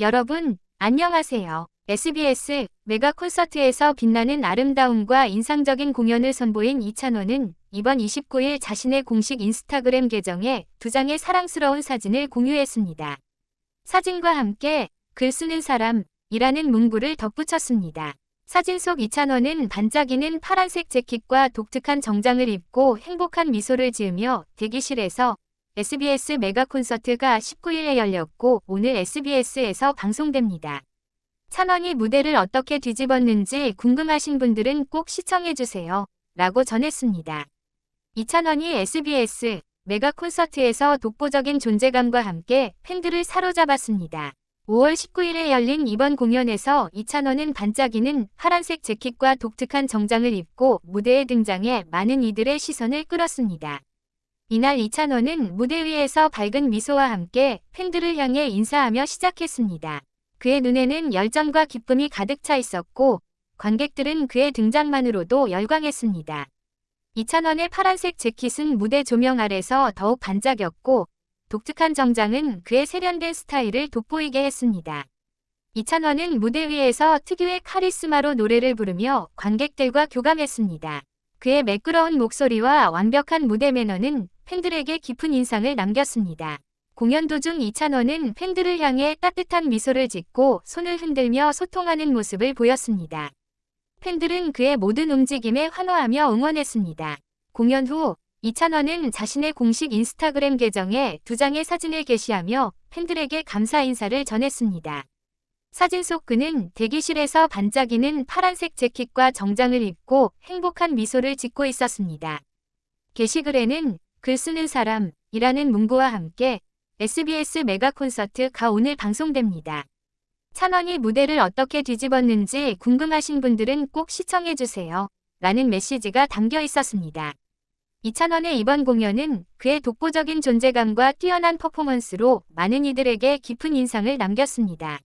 여러분, 안녕하세요. SBS 메가 콘서트에서 빛나는 아름다움과 인상적인 공연을 선보인 이찬원은 이번 29일 자신의 공식 인스타그램 계정에 두 장의 사랑스러운 사진을 공유했습니다. 사진과 함께 글 쓰는 사람이라는 문구를 덧붙였습니다. 사진 속 이찬원은 반짝이는 파란색 재킷과 독특한 정장을 입고 행복한 미소를 지으며 대기실에서 SBS 메가 콘서트가 19일에 열렸고 오늘 SBS에서 방송됩니다. 찬원이 무대를 어떻게 뒤집었는지 궁금하신 분들은 꼭 시청해주세요. 라고 전했습니다. 이찬원이 SBS 메가 콘서트에서 독보적인 존재감과 함께 팬들을 사로잡았습니다. 5월 19일에 열린 이번 공연에서 이찬원은 반짝이는 파란색 재킷과 독특한 정장을 입고 무대에 등장해 많은 이들의 시선을 끌었습니다. 이날 이찬원은 무대 위에서 밝은 미소와 함께 팬들을 향해 인사하며 시작했습니다. 그의 눈에는 열정과 기쁨이 가득 차 있었고 관객들은 그의 등장만으로도 열광했습니다. 이찬원의 파란색 재킷은 무대 조명 아래서 더욱 반짝였고 독특한 정장은 그의 세련된 스타일을 돋보이게 했습니다. 이찬원은 무대 위에서 특유의 카리스마로 노래를 부르며 관객들과 교감했습니다. 그의 매끄러운 목소리와 완벽한 무대 매너는 팬들에게 깊은 인상을 남겼습니다. 공연 도중 이찬원은 팬들을 향해 따뜻한 미소를 짓고 손을 흔들며 소통하는 모습을 보였습니다. 팬들은 그의 모든 움직임에 환호하며 응원했습니다. 공연 후 이찬원은 자신의 공식 인스타그램 계정에 두 장의 사진을 게시하며 팬들에게 감사 인사를 전했습니다. 사진 속 그는 대기실에서 반짝이는 파란색 재킷과 정장을 입고 행복한 미소를 짓고 있었습니다. 게시글에는 글 쓰는 사람이라는 문구와 함께 SBS 메가 콘서트가 오늘 방송됩니다. 찬원이 무대를 어떻게 뒤집었는지 궁금하신 분들은 꼭 시청해주세요. 라는 메시지가 담겨 있었습니다. 이찬원의 이번 공연은 그의 독보적인 존재감과 뛰어난 퍼포먼스로 많은 이들에게 깊은 인상을 남겼습니다.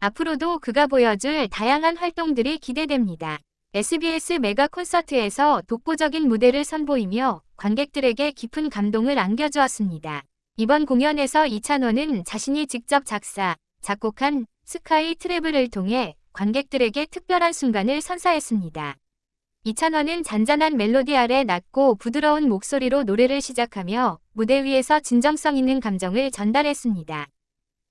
앞으로도 그가 보여줄 다양한 활동들이 기대됩니다. SBS 메가 콘서트에서 독보적인 무대를 선보이며 관객들에게 깊은 감동을 안겨주었습니다. 이번 공연에서 이찬원은 자신이 직접 작사, 작곡한 스카이 트래블을 통해 관객들에게 특별한 순간을 선사했습니다. 이찬원은 잔잔한 멜로디 아래 낮고 부드러운 목소리로 노래를 시작하며 무대 위에서 진정성 있는 감정을 전달했습니다.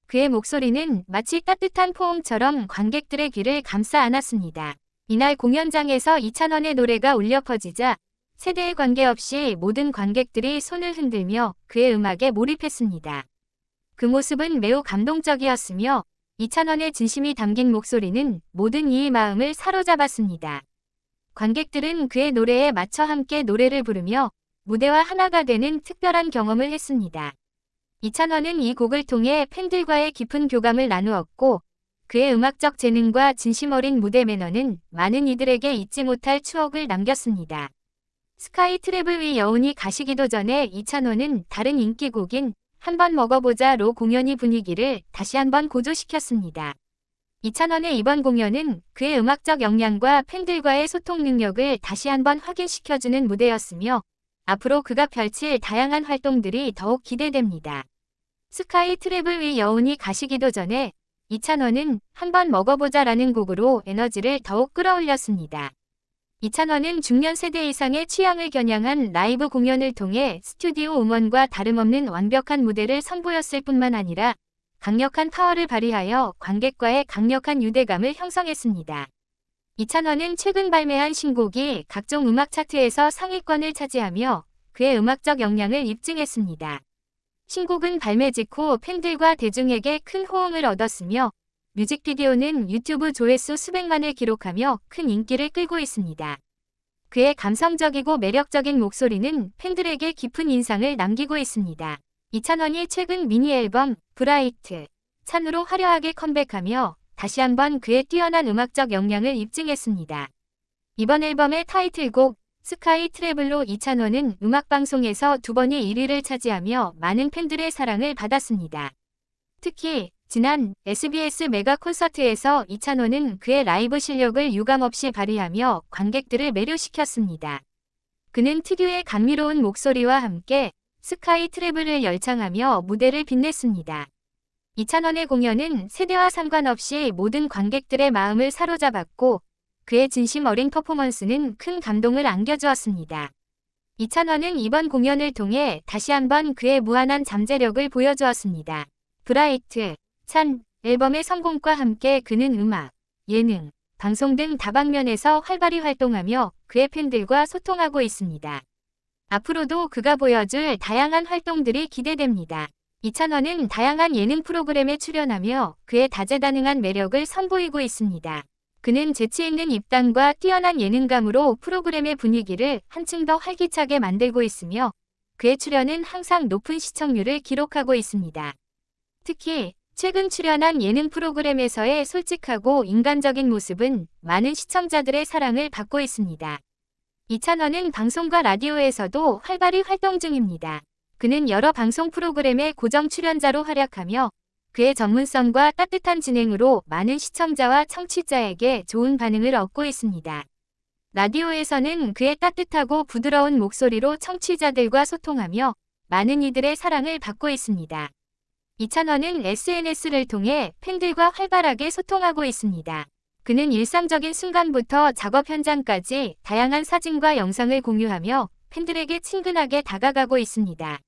그의 목소리는 마치 따뜻한 포옹처럼 관객들의 귀를 감싸 안았습니다. 이날 공연장에서 이찬원의 노래가 울려 퍼지자 세대에 관계없이 모든 관객들이 손을 흔들며 그의 음악에 몰입했습니다. 그 모습은 매우 감동적이었으며 이찬원의 진심이 담긴 목소리는 모든 이의 마음을 사로잡았습니다. 관객들은 그의 노래에 맞춰 함께 노래를 부르며 무대와 하나가 되는 특별한 경험을 했습니다. 이찬원은 이 곡을 통해 팬들과의 깊은 교감을 나누었고 그의 음악적 재능과 진심 어린 무대 매너는 많은 이들에게 잊지 못할 추억을 남겼습니다. 스카이 트래블 위 여운이 가시기도 전에 이찬원은 다른 인기곡인 한번 먹어보자로 공연이 분위기를 다시 한번 고조시켰습니다. 이찬원의 이번 공연은 그의 음악적 역량과 팬들과의 소통 능력을 다시 한번 확인시켜주는 무대였으며 앞으로 그가 펼칠 다양한 활동들이 더욱 기대됩니다. 스카이 트래블 위 여운이 가시기도 전에 이찬원은 한번 먹어보자 라는 곡으로 에너지를 더욱 끌어올렸습니다. 이찬원은 중년 세대 이상의 취향을 겨냥한 라이브 공연을 통해 스튜디오 음원과 다름없는 완벽한 무대를 선보였을 뿐만 아니라 강력한 파워를 발휘하여 관객과의 강력한 유대감을 형성했습니다. 이찬원은 최근 발매한 신곡이 각종 음악 차트에서 상위권을 차지하며 그의 음악적 역량을 입증했습니다. 신곡은 발매 직후 팬들과 대중에게 큰 호응을 얻었으며 뮤직비디오는 유튜브 조회수 수백만을 기록하며 큰 인기를 끌고 있습니다. 그의 감성적이고 매력적인 목소리는 팬들에게 깊은 인상을 남기고 있습니다. 이찬원이 최근 미니 앨범 브라이트 찬으로 화려하게 컴백하며 다시 한번 그의 뛰어난 음악적 역량을 입증했습니다. 이번 앨범의 타이틀곡 스카이 트래블로 이찬원은 음악방송에서 두 번의 1위를 차지하며 많은 팬들의 사랑을 받았습니다. 특히 지난 SBS 메가 콘서트에서 이찬원은 그의 라이브 실력을 유감없이 발휘하며 관객들을 매료시켰습니다. 그는 특유의 감미로운 목소리와 함께 스카이 트래블을 열창하며 무대를 빛냈습니다. 이찬원의 공연은 세대와 상관없이 모든 관객들의 마음을 사로잡았고 그의 진심 어린 퍼포먼스는 큰 감동을 안겨주었습니다. 이찬원은 이번 공연을 통해 다시 한번 그의 무한한 잠재력을 보여주었습니다. 브라이트, 찬, 앨범의 성공과 함께 그는 음악, 예능, 방송 등 다방면에서 활발히 활동하며 그의 팬들과 소통하고 있습니다. 앞으로도 그가 보여줄 다양한 활동들이 기대됩니다. 이찬원은 다양한 예능 프로그램에 출연하며 그의 다재다능한 매력을 선보이고 있습니다. 그는 재치 있는 입담과 뛰어난 예능감으로 프로그램의 분위기를 한층 더 활기차게 만들고 있으며 그의 출연은 항상 높은 시청률을 기록하고 있습니다. 특히 최근 출연한 예능 프로그램에서의 솔직하고 인간적인 모습은 많은 시청자들의 사랑을 받고 있습니다. 이찬원은 방송과 라디오에서도 활발히 활동 중입니다. 그는 여러 방송 프로그램의 고정 출연자로 활약하며 그의 전문성과 따뜻한 진행으로 많은 시청자와 청취자에게 좋은 반응을 얻고 있습니다. 라디오에서는 그의 따뜻하고 부드러운 목소리로 청취자들과 소통하며 많은 이들의 사랑을 받고 있습니다. 이찬원은 SNS를 통해 팬들과 활발하게 소통하고 있습니다. 그는 일상적인 순간부터 작업 현장까지 다양한 사진과 영상을 공유하며 팬들에게 친근하게 다가가고 있습니다.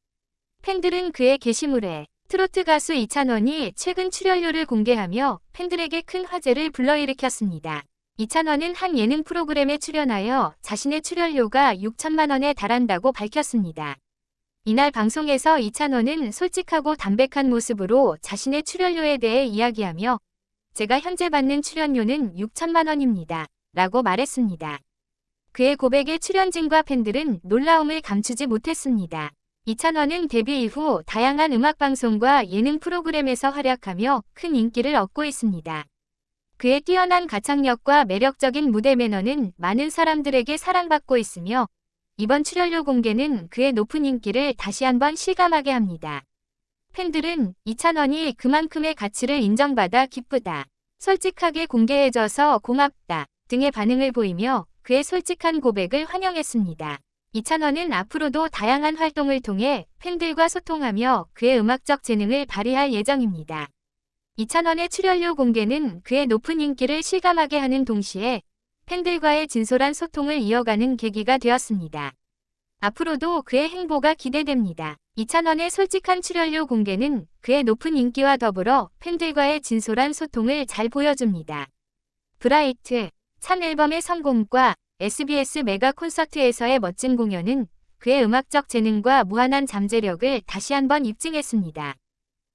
팬들은 그의 게시물에 트로트 가수 이찬원이 최근 출연료를 공개하며 팬들에게 큰 화제를 불러일으켰습니다. 이찬원은 한 예능 프로그램에 출연하여 자신의 출연료가 6천만 원에 달한다고 밝혔습니다. 이날 방송에서 이찬원은 솔직하고 담백한 모습으로 자신의 출연료에 대해 이야기하며 제가 현재 받는 출연료는 6천만 원입니다. 라고 말했습니다. 그의 고백에 출연진과 팬들은 놀라움을 감추지 못했습니다. 이찬원은 데뷔 이후 다양한 음악방송과 예능 프로그램에서 활약하며 큰 인기를 얻고 있습니다. 그의 뛰어난 가창력과 매력적인 무대 매너는 많은 사람들에게 사랑받고 있으며 이번 출연료 공개는 그의 높은 인기를 다시 한번 실감하게 합니다. 팬들은 이찬원이 그만큼의 가치를 인정받아 기쁘다, 솔직하게 공개해줘서 고맙다 등의 반응을 보이며 그의 솔직한 고백을 환영했습니다. 이찬원은 앞으로도 다양한 활동을 통해 팬들과 소통하며 그의 음악적 재능을 발휘할 예정입니다. 이찬원의 출연료 공개는 그의 높은 인기를 실감하게 하는 동시에 팬들과의 진솔한 소통을 이어가는 계기가 되었습니다. 앞으로도 그의 행보가 기대됩니다. 이찬원의 솔직한 출연료 공개는 그의 높은 인기와 더불어 팬들과의 진솔한 소통을 잘 보여줍니다. 브라이트, 찬 앨범의 성공과 SBS 메가 콘서트에서의 멋진 공연은 그의 음악적 재능과 무한한 잠재력을 다시 한번 입증했습니다.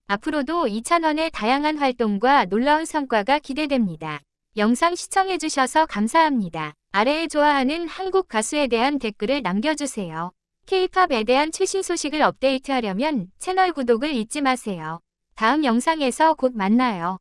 앞으로도 이찬원의 다양한 활동과 놀라운 성과가 기대됩니다. 영상 시청해주셔서 감사합니다. 아래에 좋아하는 한국 가수에 대한 댓글을 남겨주세요. K-팝에 대한 최신 소식을 업데이트하려면 채널 구독을 잊지 마세요. 다음 영상에서 곧 만나요.